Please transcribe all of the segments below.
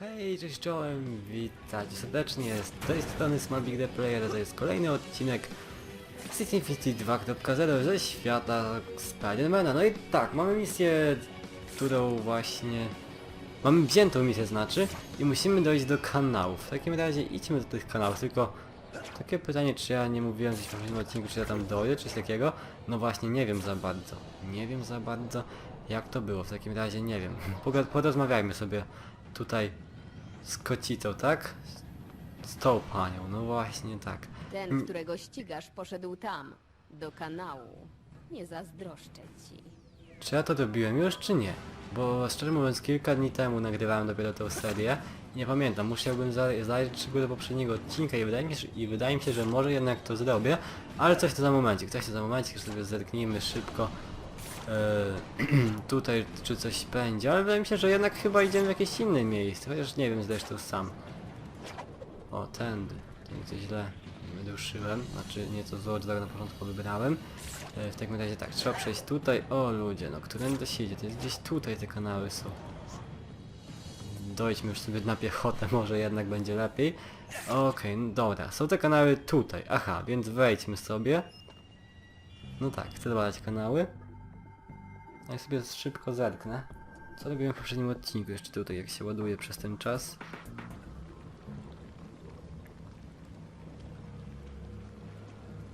Hej, cześć czołem, witajcie serdecznie, z tej strony Smart Big The Player, to jest kolejny odcinek City Infinity 2.0 ze świata Spidermana. No i tak, mamy misję, którą właśnie... Mamy wziętą misję znaczy i musimy dojść do kanałów. W takim razie idźmy do tych kanałów, tylko takie pytanie, czy ja nie mówiłem w poprzednim odcinku, czy ja tam dojdę, czy coś takiego? No właśnie, nie wiem za bardzo. Nie wiem za bardzo, jak to było. W takim razie nie wiem. Porozmawiajmy sobie tutaj z kocicą, tak? Z tą panią, no właśnie tak. Ten, którego ścigasz, poszedł tam, do kanału. Nie zazdroszczę ci. Czy ja to robiłem już, czy nie? Bo szczerze mówiąc, kilka dni temu nagrywałem dopiero tę serię. i Nie pamiętam, musiałbym za- zajrzeć szybko do poprzedniego odcinka i wydaje, mi się, i wydaje mi się, że może jednak to zrobię, ale coś to za momencik, coś to za momencik, sobie zerknijmy szybko tutaj, czy coś będzie, ale wydaje mi się, że jednak chyba idziemy w jakieś inne miejsce, chociaż nie wiem zresztą sam. O, tędy, to źle wyruszyłem, znaczy nieco drogę na początku wybrałem. E, W takim razie tak, trzeba przejść tutaj. O ludzie, no którędy się idzie? To jest gdzieś tutaj te kanały są. Dojdźmy już sobie na piechotę, może jednak będzie lepiej. Okej, no dobra, są te kanały tutaj. Aha, więc wejdźmy sobie. No tak, chcę badać kanały. No i sobie szybko zerknę. Co robiłem w poprzednim odcinku, jeszcze tutaj, jak się ładuje przez ten czas.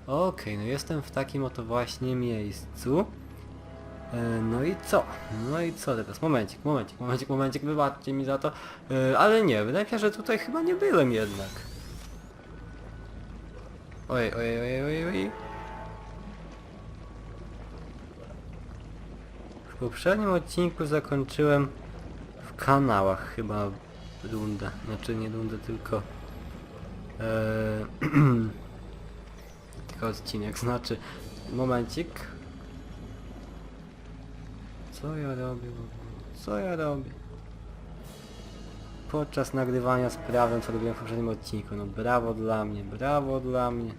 Okej, no jestem w takim oto właśnie miejscu. E, no i co? No i co teraz? Momencik, momencik, momencik, momencik, wybaczcie mi za to. E, ale nie, wydaje mi się, że tutaj chyba nie byłem jednak. Ojej, ojej, ojej, ojej, ojej. Poprzednim odcinku zakończyłem w kanałach chyba rundę. Znaczy nie rundę, tylko... E, tylko odcinek, znaczy... Momencik. Co ja robię? Co ja robię? Podczas nagrywania sprawdzam co robiłem w poprzednim odcinku. No brawo dla mnie, brawo dla mnie.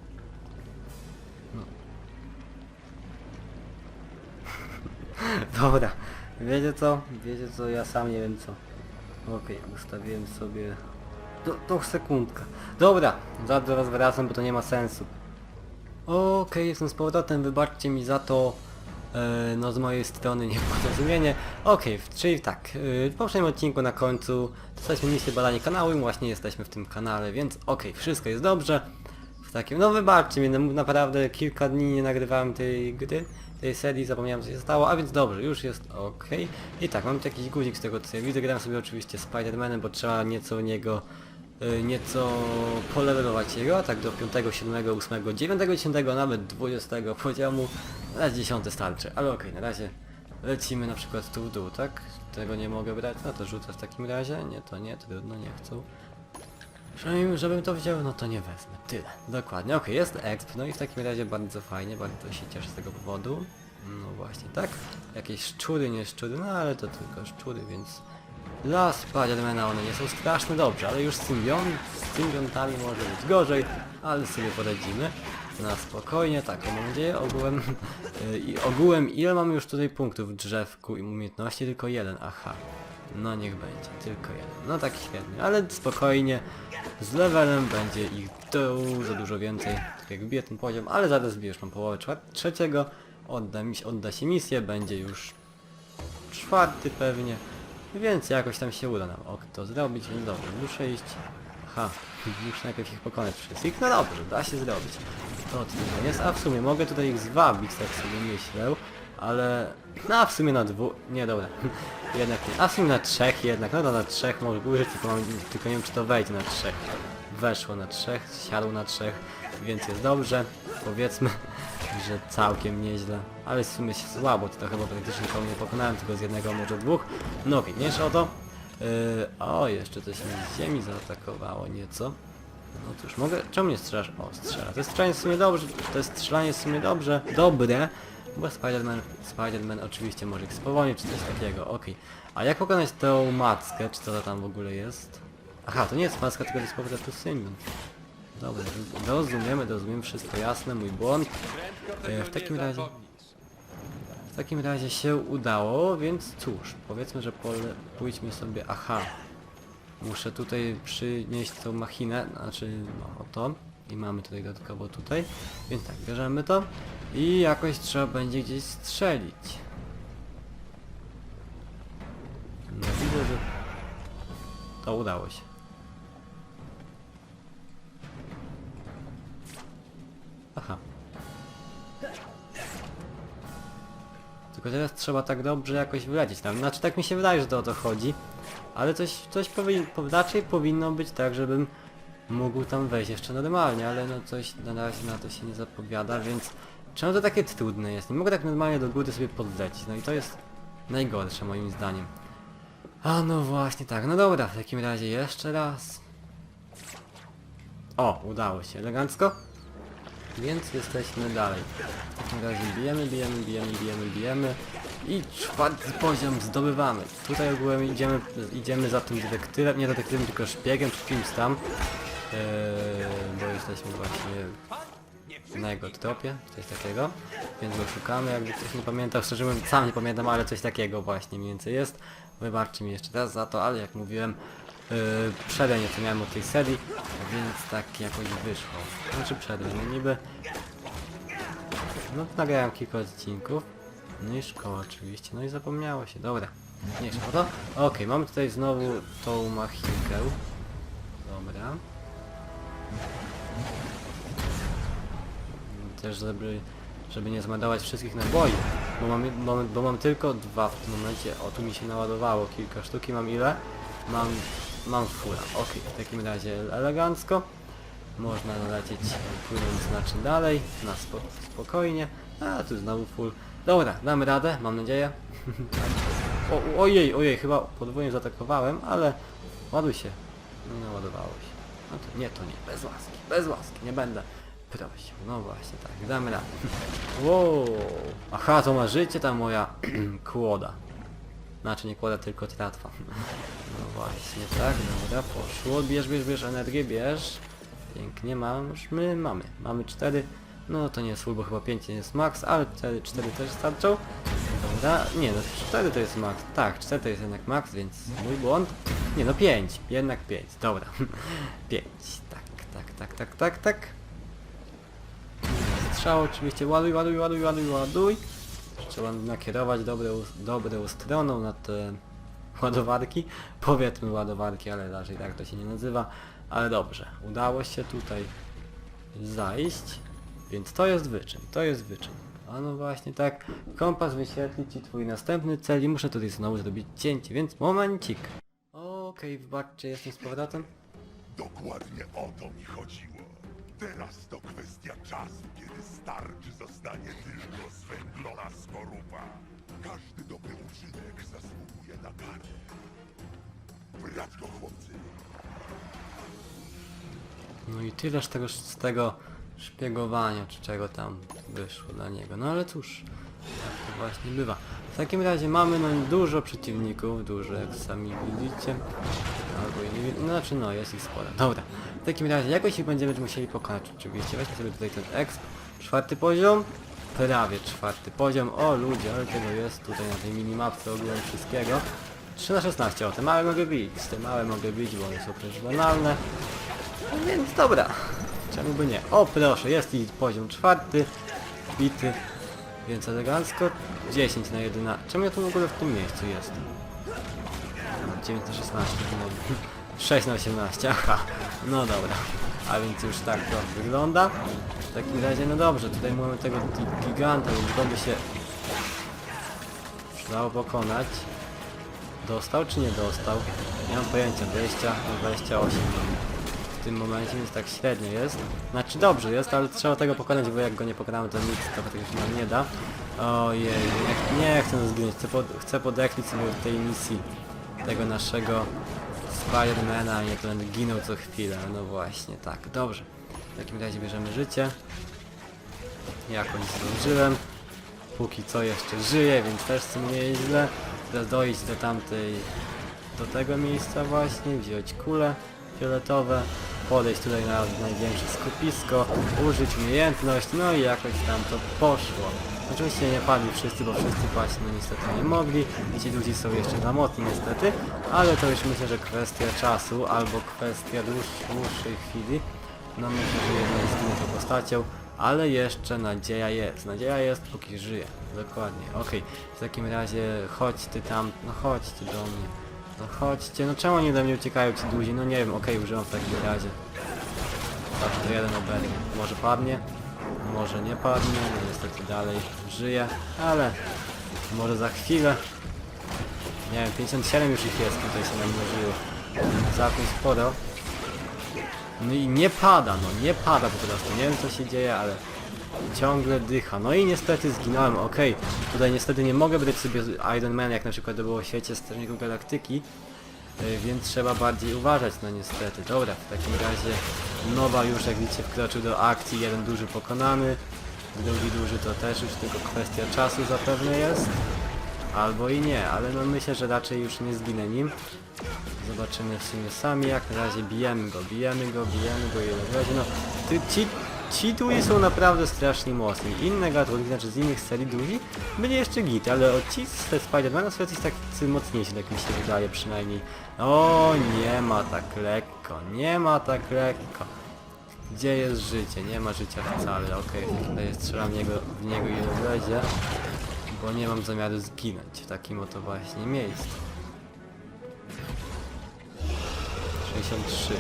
Dobra, wiecie co? Wiecie co? Ja sam nie wiem co. Okej, ustawiłem sobie... To, to sekundka. Dobra, zaraz wracam, bo to nie ma sensu. Okej, jestem z powrotem, wybaczcie mi za to, e, no z mojej strony nieporozumienie. Okej, w- czyli tak, e, w poprzednim odcinku na końcu dostaliśmy misję badanie kanału i właśnie jesteśmy w tym kanale, więc okej, wszystko jest dobrze. W takim, no wybaczcie mi, no, naprawdę kilka dni nie nagrywałem tej gry, tej serii, zapomniałem co się stało, a więc dobrze, już jest okej. I tak, mam tu jakiś guzik z tego co ja widzę, grałem sobie oczywiście Spider-Manem, bo trzeba nieco niego y, nieco polewelować jego, tak do 5, 7, 8, 9, 10, nawet 20 poziomu, raz 10 starczy, ale okej, na razie lecimy na przykład tu w dół, tak? Tego nie mogę brać, no to rzucę w takim razie, nie, to nie, trudno, nie chcą. Przynajmniej, żebym to wziął, no to nie wezmę, tyle, dokładnie, okej, jest exp, no i w takim razie bardzo fajnie, bardzo się cieszę z tego powodu. No właśnie, tak? Jakieś szczury, nie szczury, no ale to tylko szczury, więc dla Spidermana one nie są straszne dobrze, ale już z symbion, z symbiontami może być gorzej, ale sobie poradzimy. Na spokojnie, tak, mam nadzieję, ogółem, y, i ogółem ile mamy już tutaj punktów w drzewku i umiejętności? Tylko jeden, aha. No niech będzie, tylko jeden. No tak świetnie, ale spokojnie, z levelem będzie ich dużo, dużo więcej, tak jak wbiję ten poziom, ale zaraz zbijesz mam połowę trzeciego, odda, mi, odda się misję, będzie już czwarty pewnie, więc jakoś tam się uda nam ok, to zrobić, więc dobrze, muszę iść. Aha, muszę najpierw ich pokonać wszystkich, no dobrze, da się zrobić. To tylko jest, a w sumie mogę tutaj ich zwabić, tak sobie myślę, ale... No a w sumie na dwu... nie dobra, jednak nie, a w sumie na trzech jednak, no to na trzech może użyć, tylko, mam, tylko nie wiem czy to wejdzie na trzech. Weszło na trzech, siadło na trzech, więc jest dobrze, powiedzmy, że całkiem nieźle, ale w sumie się słabo, to chyba praktycznie koło nie pokonałem, tylko z jednego, może dwóch. No okej, mniejsza o to. Yy, o, jeszcze coś mi z ziemi zaatakowało nieco. No cóż, mogę... Czemu nie strzelasz? O, strzela. To jest strzelanie w sumie dobrze, to jest strzelanie w sumie dobrze, dobre, bo Spider-Man, Spider-Man oczywiście może ich spowolnić, czy coś takiego, okej. A jak pokonać tą mackę, czy co to tam w ogóle jest? Aha, to nie jest macka, tylko to jest po prostu symbiont. Dobra, rozumiemy, rozumiemy, wszystko jasne, mój błąd. E, w takim razie... W takim razie się udało, więc cóż, powiedzmy, że pole... pójdźmy sobie... Aha. Muszę tutaj przynieść tą machinę, znaczy no to. I mamy tutaj dodatkowo tutaj. Więc tak, bierzemy to. I jakoś trzeba będzie gdzieś strzelić. No widzę, że to udało się. Aha. Tylko teraz trzeba tak dobrze jakoś wylecieć tam. Znaczy tak mi się wydaje, że to o to chodzi. Ale coś, coś powin, po- raczej powinno być tak, żebym mógł tam wejść jeszcze normalnie, ale no coś na razie na to się nie zapowiada, więc czemu to takie trudne jest? Nie mogę tak normalnie do góry sobie podlecieć, no i to jest najgorsze moim zdaniem. A no właśnie tak, no dobra, w takim razie jeszcze raz. O, udało się, elegancko. Więc jesteśmy dalej. W takim razie bijemy, bijemy, bijemy, bijemy, bijemy. I czwarty poziom zdobywamy. Tutaj ogółem idziemy, idziemy za tym detektywem, nie detektywem, tylko szpiegiem czy kimś tam. Eee, bo jesteśmy właśnie na jego tropie, coś takiego. Więc go szukamy, jakby ktoś nie pamiętał, szczerze mówiąc sam nie pamiętam, ale coś takiego właśnie mniej więcej jest. Wybaczcie mi jeszcze raz za to, ale jak mówiłem, yy, przerwę nieco miałem od tej serii, więc tak jakoś wyszło. Znaczy przerwę, no niby... No nagrałem kilka odcinków. No i szkoła oczywiście, no i zapomniało się, dobra. Nie szło to? Okej, mamy tutaj znowu tą machinkę. Dobra. Też żeby, żeby nie zmarnować wszystkich naboi, bo mam, bo, bo mam tylko dwa w tym momencie. O, tu mi się naładowało kilka sztuki, mam ile? Mam, mam fula. Okej, w takim razie elegancko. Można lecieć płynąc znaczy dalej, na spo, spokojnie. A tu znowu full. Dobra, damy radę, mam nadzieję. o, ojej, ojej, chyba podwójnie zaatakowałem, ale ładuj się. No naładowało się. No to nie, to nie, bez łaski, bez łaski, nie będę No właśnie tak, damy radę. Wow. Aha, to ma życie ta moja kłoda. Znaczy nie kłoda, tylko tratwa. No właśnie, tak, dobra, poszło. Bierz, bierz, bierz energię, bierz. Pięknie, mamy, mamy. Mamy 4. No to nie jest full, bo chyba 5 nie jest max, ale 4, 4 też starczą. Dobra, nie no 4 to jest max. Tak, 4 to jest jednak max, więc mój błąd. Nie no 5, jednak 5, dobra. 5, tak, tak, tak, tak, tak, tak. Strzał oczywiście, ładuj, ładuj, ładuj, ładuj, ładuj. Trzeba nakierować dobrą, dobrą stroną na te ładowarki. Powiedzmy ładowarki, ale raczej tak to się nie nazywa. Ale dobrze, udało się tutaj zajść. Więc to jest wyczyn, to jest wyczyn. A no właśnie tak, kompas wyświetli Ci Twój następny cel i muszę tutaj znowu zrobić cięcie, więc momencik. Okej, wybaczcie, jestem z powrotem. Dokładnie o to mi chodziło. Teraz to kwestia czasu, kiedy starczy zostanie tylko zwęglona skorupa. Każdy dobry uczynek zasługuje na karę. Brać go, chłopcy. No i tyleż tego, z tego szpiegowania, czy czego tam wyszło dla niego. No ale cóż, tak to właśnie bywa. W takim razie mamy no dużo przeciwników, dużo jak sami widzicie. Albo i wiem, znaczy no jest ich sporo. Dobra, w takim razie jakoś ich będziemy musieli pokonać oczywiście. Weźmy sobie tutaj ten exp. Czwarty poziom. Prawie czwarty poziom. O ludzie, ale tego jest tutaj na tej minimapce ogółem wszystkiego. 3 na 16, o te małe mogę bić, te małe mogę bić, bo one są przecież banalne. No Więc dobra, czemu by nie? O proszę, jest i poziom czwarty, bity, więc elegancko, 10 na 11. Czemu ja tu w ogóle w tym miejscu jestem? 9 na 16, no, 6 na 18, aha, no dobra. A więc już tak to wygląda. W takim razie, no dobrze, tutaj mamy tego gi- giganta, więc go by się przydało pokonać. Dostał czy nie dostał? Nie mam pojęcia, 20 na 28 w tym momencie, więc tak średnio jest. Znaczy dobrze jest, ale trzeba tego pokonać, bo jak go nie pokonamy to nic, to tego się nam nie da. Ojej, nie, nie chcę zginąć, chcę, pod, chcę podeklić sobie tej misji tego naszego Spidermana, nie to ginął co chwilę. No właśnie, tak, dobrze. W takim razie bierzemy życie. Jakoś zdążyłem. Póki co jeszcze żyję, więc też w sumie jest źle. Teraz dojść do tamtej, do tego miejsca właśnie, wziąć kule fioletowe, podejść tutaj na największe skupisko, użyć umiejętność, no i jakoś tam to poszło. Oczywiście nie padli wszyscy, bo wszyscy paść no niestety nie mogli. I ci ludzie są jeszcze za mocni niestety, ale to już myślę, że kwestia czasu albo kwestia dłuż- dłuższej chwili. No myślę, że jednak zginie tą postacią, ale jeszcze nadzieja jest. Nadzieja jest póki żyje. Dokładnie. Okej, w takim razie chodź ty tam, no chodźcie do mnie. No chodźcie, no czemu nie do mnie uciekają ci duzi? No nie wiem, okej, używam w takim razie. Tak, to jeden oberwie. Może padnie, może nie padnie, no niestety dalej żyje, ale może za chwilę. Nie wiem, 57 już ich jest, tutaj się namnożyło. Całkiem sporo. No i nie pada, no nie pada po prostu, nie wiem co się dzieje, ale ciągle dycha. No i niestety zginąłem, okej. Tutaj niestety nie mogę brać sobie Iron Man, jak na przykład to było w świecie Strażników Galaktyki, y, więc trzeba bardziej uważać, no niestety. Dobra, w takim razie Nowa już, jak widzicie, wkroczył do akcji, jeden duży pokonany, drugi duży to też już tylko kwestia czasu zapewne jest. Albo i nie, ale no myślę, że raczej już nie zginę nim. Zobaczymy w sumie sami, jak na razie bijemy go, bijemy go, bijemy go i na razie no... Ty, ci, ci tuli są naprawdę strasznie mocni. Inne gatunki, znaczy z innych serii duzi, byli jeszcze git, ale ci z Spider-Mana są jacyś tacy mocniejsi, tak mi się wydaje przynajmniej. O, nie ma tak lekko, nie ma tak lekko. Gdzie jest życie? Nie ma życia wcale, okej, tutaj strzelam w niego, w niego ile wlezie, bo nie mam zamiaru zginąć w takim oto właśnie miejscu. 63.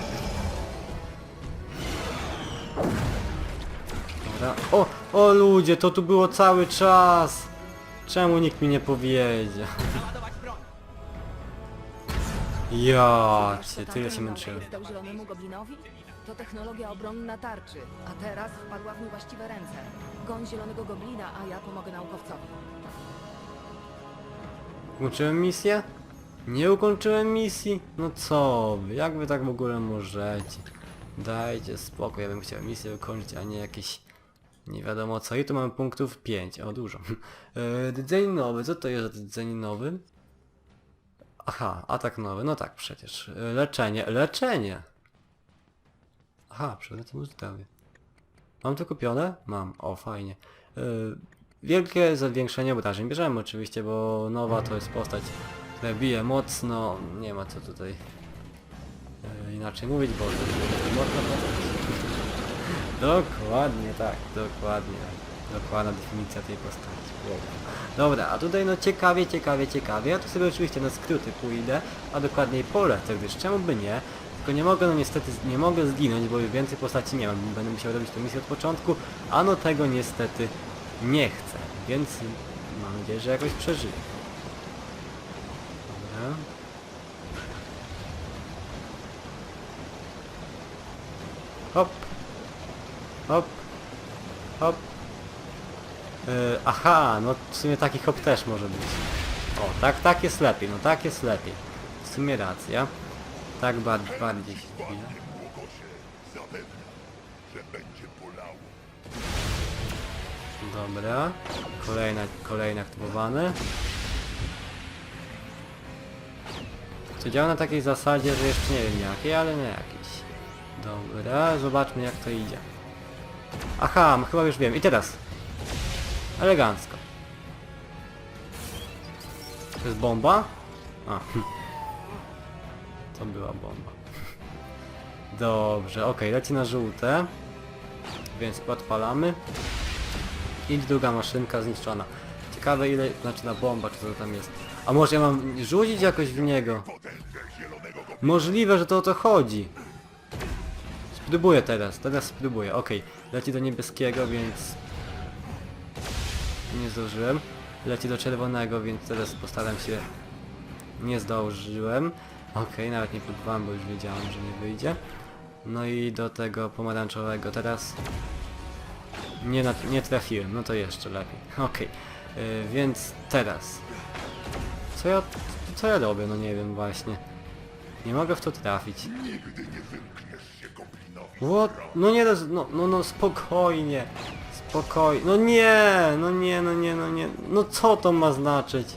O! O ludzie, to tu było cały czas! Czemu nikt mi nie powiedział? Ja cię, tyle się męczyłem. Dał zielonemu goblinowi? To technologia obronna tarczy, a teraz wpadła w niewłaściwe ręce. Goń zielonego goblina, a ja pomogę naukowcowi. Ukończyłem misję? Nie ukończyłem misji? No co wy, jak wy tak w ogóle możecie? Dajcie spokój, ja bym chciał misję ukończyć, a nie jakieś... Nie wiadomo co. I tu mamy punktów 5, o dużo. Rdzeń nowy, co to jest rdzeń nowy? Aha, atak nowy, no tak przecież. Yy, Leczenie, leczenie! Aha, przywracam zdrowie. Mam to kupione? Mam, o fajnie. Yy, wielkie zwiększenie obrażeń bierzemy oczywiście, bo nowa to jest postać, która bije mocno, nie ma co tutaj inaczej mówić, bo to jest postać. Dokładnie tak, dokładnie. Dokładna definicja tej postaci. Dobra, a tutaj no ciekawie, ciekawie, ciekawie. Ja tu sobie oczywiście na skróty pójdę, a dokładniej polecę, gdyż czemu by nie? Tylko nie mogę, no niestety nie mogę zginąć, bo więcej postaci nie mam. Będę musiał robić tę misję od początku, a no tego niestety nie chcę. Więc mam nadzieję, że jakoś przeżyję. Dobra. Hop. Hop. Hop. Yy, aha, no w sumie taki hop też może być. O, tak, tak jest lepiej, no tak jest lepiej. W sumie racja. Tak bar bardziej się. Dobra. Kolejne, kolejne aktywowane. To działa na takiej zasadzie, że jeszcze nie wiem jakiej, ale na jakiejś. Dobra, zobaczmy jak to idzie. Aha, chyba już wiem. I teraz. Elegancko. To jest bomba? A. To była bomba. Dobrze, okej, leci na żółte. Więc podpalamy. I druga maszynka zniszczona. Ciekawe ile, znaczy na bomba, czy co tam jest. A może ja mam rzucić jakoś w niego? Możliwe, że to o to chodzi. Spróbuję teraz, teraz spróbuję. Okej, leci do niebieskiego, więc... Nie zdążyłem. Leci do czerwonego, więc teraz postaram się... Nie zdążyłem. Okej, nawet nie próbowałem, bo już wiedziałem, że nie wyjdzie. No i do tego pomarańczowego teraz... Nie, nie trafiłem, no to jeszcze lepiej. Okej, yy, więc teraz... Co ja, co ja robię? No nie wiem właśnie. Nie mogę w to trafić. Nigdy nie wymkniesz. What? No nie, roz- no, no, no spokojnie. Spokojnie. No nie, no nie, no nie, no nie. No co to ma znaczyć?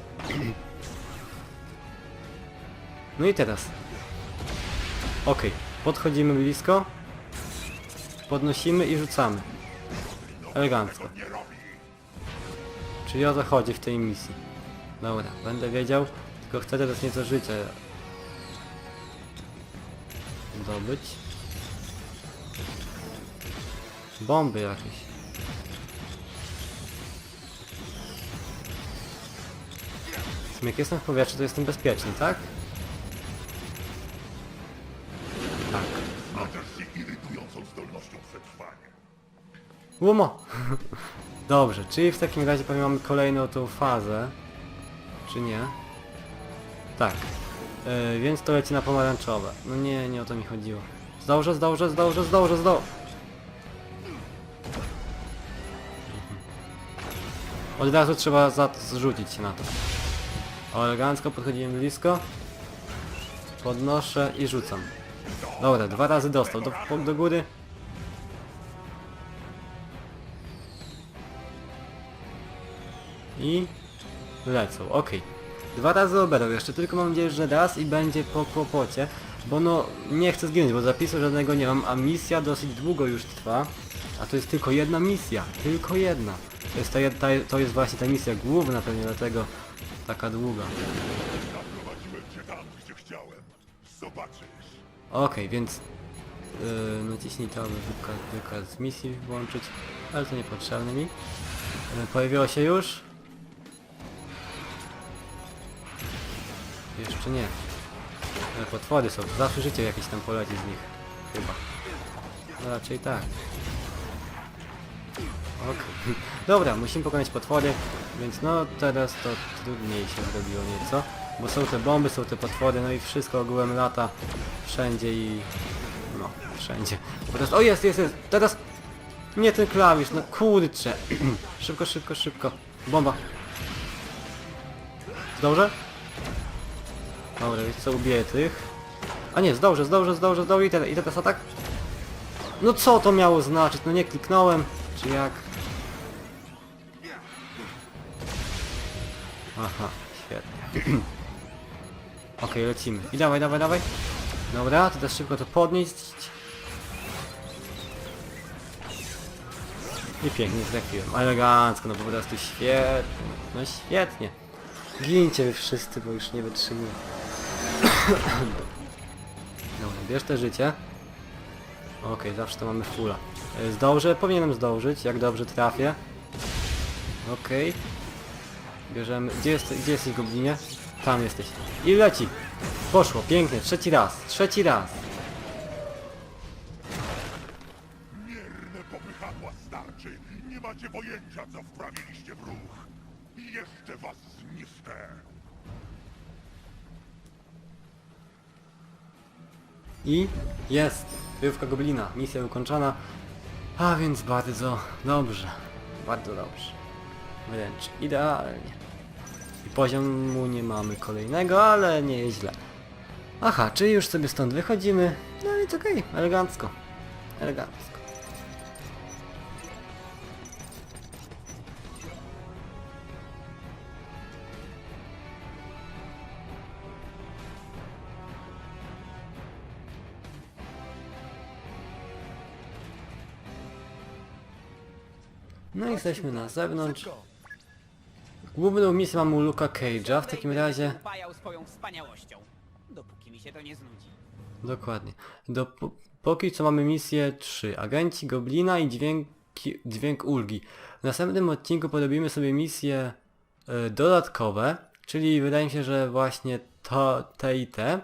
No i teraz. Okej, podchodzimy blisko. Podnosimy i rzucamy. Elegancko. Czyli o to chodzi w tej misji. Dobra, będę wiedział, tylko chcę teraz nieco życia zdobyć. Bomby jakieś. Jak jestem w powietrzu, to jestem bezpieczny, tak? Tak. Chociaż się irytującą zdolnością przetrwania. Łomo! Dobrze, czyli w takim razie pewnie mamy kolejną tą fazę. Czy nie? Tak. Yy, więc to leci na pomarańczowe. No nie, nie o to mi chodziło. Zdążę, zdążę, zdążę, zdążę, zdążę. Od razu trzeba za zrzucić się na to. Elegancko podchodzimy blisko. Podnoszę i rzucam. Dobra, dwa razy dostał. Do, do góry. I lecą, okej. Dwa razy oberał jeszcze, tylko mam nadzieję, że raz i będzie po kłopocie, bo no nie chcę zginąć, bo zapisu żadnego nie mam, a misja dosyć długo już trwa, a to jest tylko jedna misja, tylko jedna. To jest, ta, ta, to jest właśnie ta misja główna pewnie, dlatego taka długa. Zaprowadziłem cię tam, gdzie chciałem. Zobaczysz. Okej, więc yy, naciśnij to, aby wykaz, wykaz misji włączyć, ale to niepotrzebne mi. Yy, pojawiło się już? Jeszcze nie. Ale potwory są, zawsze życie jakieś tam poleci z nich. Chyba. No raczej tak. Okej. Dobra, musimy pokonać potwory, więc no teraz to trudniej się zrobiło nieco. Bo są te bomby, są te potwory, no i wszystko ogółem lata wszędzie i... No, wszędzie. Po prostu... O jest, jest, jest! Teraz... Nie ten klawisz, no kurczę! szybko, szybko, szybko. Bomba. Zdążę? Dobra, więc co, ubiję tych. A nie, zdążę, zdążę, zdążę, zdążę i teraz, i teraz atak. No co to miało znaczyć? No nie kliknąłem, czy jak? Aha, świetnie. Okej, lecimy. I dawaj, dawaj, dawaj. Dobra, teraz szybko to podnieść. I pięknie trafiłem. Elegancko, no po prostu świetnie. No świetnie. Gincie wy wszyscy, bo już nie wytrzymuję. Dobra, bierz te życie. Okej, zawsze to mamy fulla. E, Zdążę? Powinienem zdążyć, jak dobrze trafię. Okej. Bierzemy... Gdzie, jest, gdzie jesteś, goblinie? Tam jesteś. I leci! Poszło, pięknie, trzeci raz, trzeci raz. Mierne popychadła starczy. Nie macie pojęcia, co wprawiliście w ruch. Jeszcze was zniszczę. I jest! Wyjówka goblina, misja ukończona. A więc bardzo dobrze. Bardzo dobrze. Wręcz idealnie. I poziomu nie mamy kolejnego, ale nie jest źle. Aha, czyli już sobie stąd wychodzimy. No więc okej, elegancko. Elegancko. No i jesteśmy na zewnątrz. Główną misję mamy u Luka Cage'a, w takim razie... upajał swoją wspaniałością. Dopóki mi się to nie znudzi. Dokładnie. Do, po- póki co mamy misję 3. Agenci Goblina i dźwięki, dźwięk ulgi. W następnym odcinku porobimy sobie misje e, dodatkowe, czyli wydaje mi się, że właśnie to, te i te,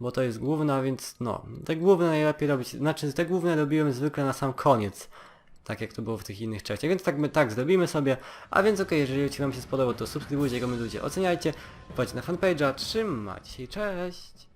bo to jest główna, więc no, te główne najlepiej robić, znaczy te główne robiłem zwykle na sam koniec, tak jak to było w tych innych częściach, więc tak my tak zrobimy sobie, a więc okej, jeżeli odcinek wam się spodobał, to subskrybujcie, komentujcie, oceniajcie, wpadźcie na fanpage'a, trzymajcie się, cześć!